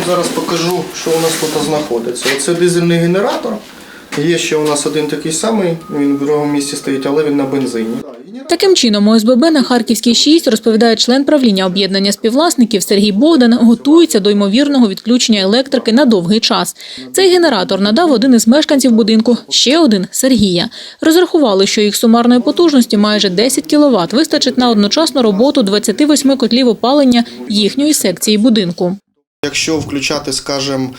вам зараз покажу, що у нас тут знаходиться. Оце дизельний генератор. Є ще у нас один такий самий, він в другому місці стоїть, але він на бензині. Таким чином, ОСББ на Харківській 6, розповідає член правління об'єднання співвласників Сергій Богдан, готується до ймовірного відключення електрики на довгий час. Цей генератор надав один із мешканців будинку, ще один – Сергія. Розрахували, що їх сумарної потужності майже 10 кВт вистачить на одночасну роботу 28 котлів опалення їхньої секції будинку. Якщо включати, скажімо,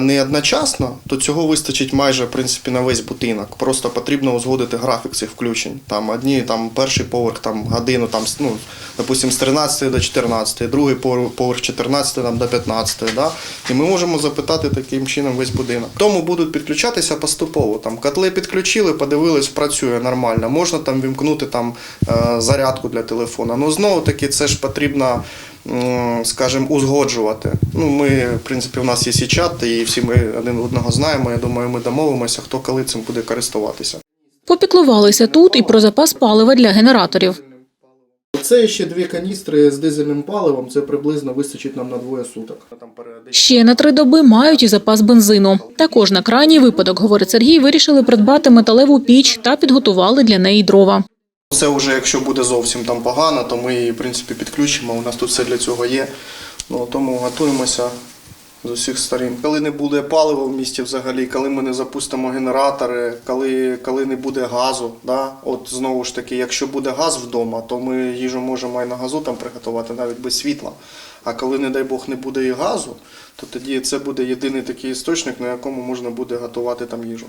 не одночасно, то цього вистачить майже в принципі на весь будинок. Просто потрібно узгодити графік цих включень. Там одні, там перший поверх, там годину, там ну, допустим, з 13 до 14, другий поверх 14 там, до 15. Да? І ми можемо запитати таким чином весь будинок. Тому будуть підключатися поступово. Там котли підключили, подивились, працює нормально. Можна там вімкнути там е, зарядку для телефона. Ну знову таки, це ж потрібно скажімо, узгоджувати. Ну, ми, в принципі, у нас є і чат, і всі ми один одного знаємо. Я думаю, ми домовимося, хто коли цим буде користуватися. Попіклувалися тут і про запас палива для генераторів. Це ще дві каністри з дизельним паливом. Це приблизно вистачить нам на двоє суток. Ще на три доби мають і запас бензину. Також на крайній випадок, говорить Сергій, вирішили придбати металеву піч та підготували для неї дрова. Це вже якщо буде зовсім там погано, то ми її в принципі підключимо. У нас тут все для цього є. Ну тому готуємося з усіх сторін. Коли не буде палива в місті взагалі, коли ми не запустимо генератори, коли, коли не буде газу, да? от знову ж таки, якщо буде газ вдома, то ми їжу можемо і на газу там приготувати навіть без світла. А коли, не дай Бог, не буде і газу, то тоді це буде єдиний такий істочник, на якому можна буде готувати там їжу.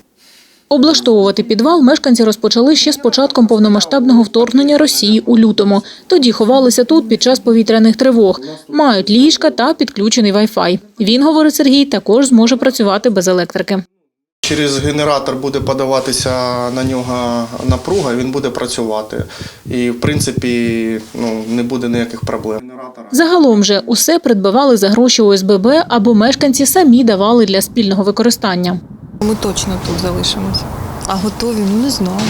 Облаштовувати підвал мешканці розпочали ще з початком повномасштабного вторгнення Росії у лютому. Тоді ховалися тут під час повітряних тривог. Мають ліжка та підключений Wi-Fi. Він, говорить Сергій, також зможе працювати без електрики. Через генератор буде подаватися на нього напруга, він буде працювати. І в принципі ну, не буде ніяких проблем. Загалом же усе придбавали за гроші ОСББ або мешканці самі давали для спільного використання. Ми точно тут залишимося. А готові? Ну не знаю.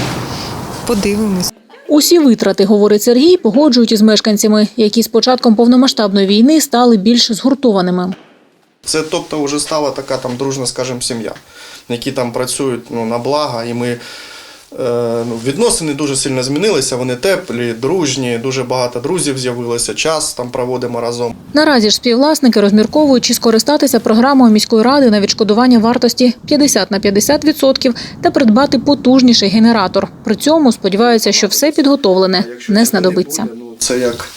Подивимось. Усі витрати, говорить Сергій, погоджують із мешканцями, які з початком повномасштабної війни стали більш згуртованими. Це тобто вже стала така там дружна, скажімо, сім'я, які там працюють ну, на благо, і ми. Е, Ну, відносини дуже сильно змінилися, вони теплі, дружні, дуже багато друзів з'явилося, час там проводимо разом. Наразі ж співвласники розмірковують, чи скористатися програмою міської ради на відшкодування вартості 50 на 50% та придбати потужніший генератор. При цьому сподіваються, що все підготовлене не знадобиться. ну, це як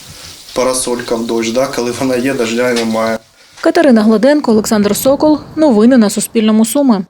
парасолька в дощ, да? коли вона є, дождя немає. Катерина Гладенко, Олександр Сокол. Новини на Суспільному. Суми.